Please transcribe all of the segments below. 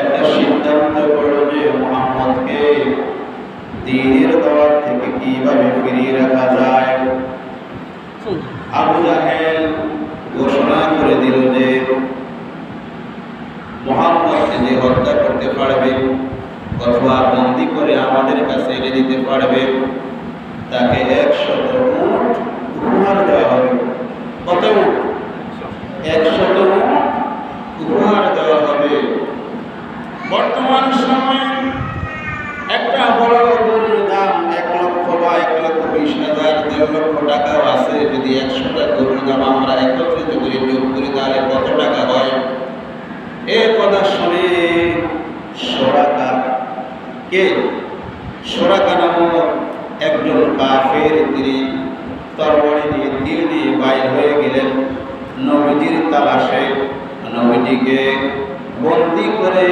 একটা সিদ্ধান্ত করল যে মোহাম্মদকে দিনের দাওয়াত থেকে কীভাবে ফিরিয়ে রাখা যায়। আবু জাহেল ঘোষণা করে দিল যে মোহাম্মদকে যে হত্যা করতে পারবে, অথবা বন্দি করে আমাদের কাছে এনে দিতে পারবে, তাকে একশত তরবারি নিয়ে তীর নিয়ে বাইর হয়ে গেলেন নবীজির তালাশে। নবীজিকে বন্দি করে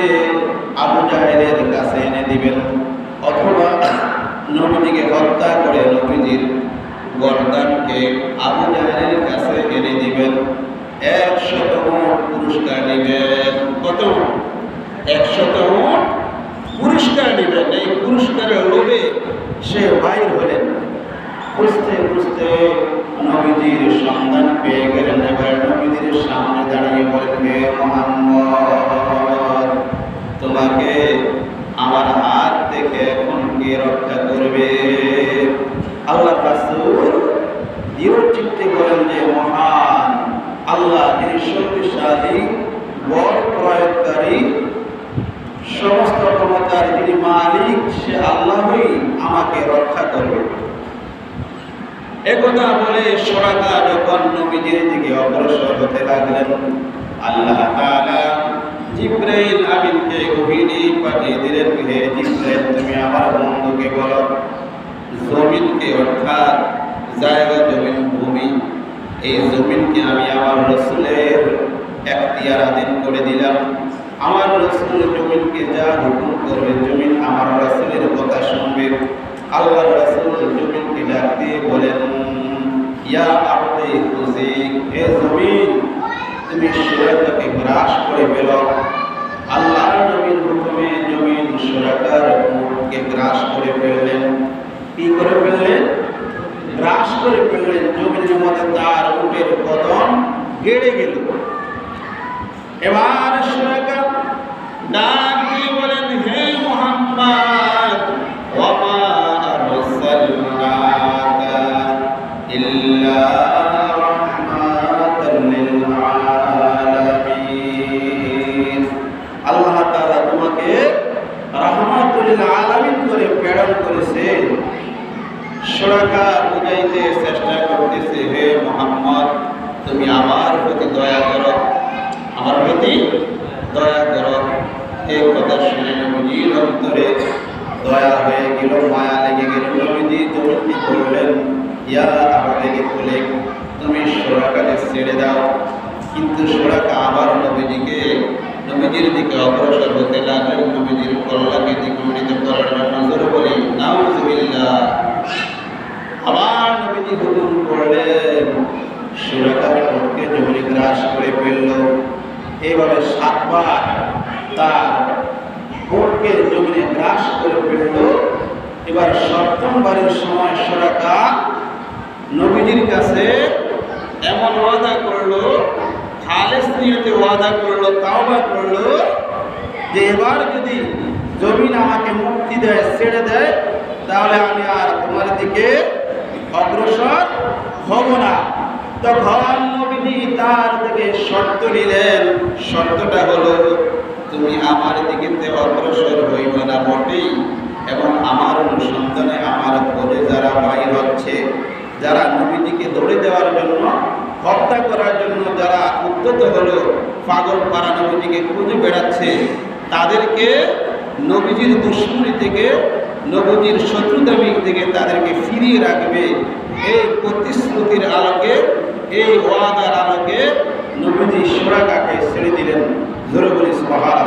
আবু জাহেলের কাছে এনে দিবেন, অথবা নবীজিকে হত্যা করে নবীজির গরদানকে আবু জাহেলের কাছে এনে দিবেন। একশত পুরস্কার নেবেন। কত একশত পুরস্কার নেবেন। এই পুরস্কারের লোভে সে বাইর হলেন। বুঝতে নবীজির সন্ধান পেয়ে গেলেন। এবার নবীজির সামনে দাঁড়িয়ে বলেন হে মোহাম্মদ, তোমাকে আমার হাত থেকে এখন কে রক্ষা করবে? আল্লাহ রাসূল দৃঢ় চিত্তে বলেন যে, মহান আল্লাহ যিনি শক্তিশালী বল প্রয়োগকারী, সমস্ত ক্ষমতার যিনি মালিক, সে আল্লাহই আমাকে রক্ষা করবে। একথা বলে সোরাকা যখন নবীজির দিকে অগ্রসর হতে লাগলেন, আল্লাহ তাআলা জিব্রাইল আমিনকে পাঠিয়ে দিলেন, হে জিব্রাইল, তুমি আমার বন্ধুকে বলো, জমিনকে অর্থাৎ জায়গা জমিন, ভূমি, এই জমিনকে আমি আমার রসুলের করে দিলাম। আমার রসুল জমিনকে যা হুকুম করবে, জমিন আমার রসুলের কথা শুনবে। আল্লাহ রসুল জমিনকে ডাক দিয়ে বলেন ইয়া আপনি খুশি হে জমিন, তুমি সুরাটাকে গ্রাস করে পেল আল্লাহর নবীর হুকুমে জমিন সুরাটার উটকে গ্রাস করে ফেললেন। কি করে ফেললেন? গ্রাস করে ফেললেন। জমিনের মধ্যে তার উটের পতন গেড়ে গেল। এবার সুরাকা ডাক দিয়ে বলেন, হে মোহাম্মদ! বুঝাইতে চেষ্টা করতেছে, হে মোহাম্মদ, তুমি আমার প্রতি দয়া করো। আমার প্রতি? দয়া করো। এই কথা শুনে নবীজির অন্তরে দয়া হয়ে গেল, মায়া লেগে গেল। নবীজি জমিটি বললেন ইয়া আমাদেরকে বলে, তুমি সোরাকাকে ছেড়ে দাও। কিন্তু সোরাকা আবার নবীজিকে, নবীজির দিকে অগ্রসর হতে লাগলেন। নবীজির কল্যাণকে দ্বিগুণিত করার জন্য হুকুম করলেন সুরাকার কোটকে জমিনে গ্রাস করে ফেলল এইভাবে সাতবার তার কোটকে জমিনে গ্রাস করে ফেলল এবার সপ্তমবারের সময় সুরাকা নবীজির কাছে এমন ওয়াদা করল, খালেস নিয়তে ওয়াদা করল তাওবা করল যে এবার যদি জমিন আমাকে মুক্তি দেয়, ছেড়ে দেয়, তাহলে আমি আর তোমার দিকে অগ্রসর হব না। তখন নবীজি তার থেকে শর্ত নিলেন। শর্তটা হলো, তুমি আমার দিকে অগ্রসর হইবে না বটেই। এবং আমার অনুসন্ধানে আমার ঘরে যারা বাইর হচ্ছে, যারা নবীজিকে দৌড়ে দেওয়ার জন্য, হত্যা করার জন্য যারা উদ্যত হলো, পাগল পাড়া নবীজিকে খুঁজে বেড়াচ্ছে, তাদেরকে নবীজির দুশ্মনী থেকে নবীজির শত্রুতামিক থেকে তাদেরকে ফিরিয়ে রাখবে। এই প্রতিশ্রুতির আলোকে, এই ওয়াদার আলোকে নবীজি সোরাকাকে ছেড়ে দিলেন। ধরে বলিস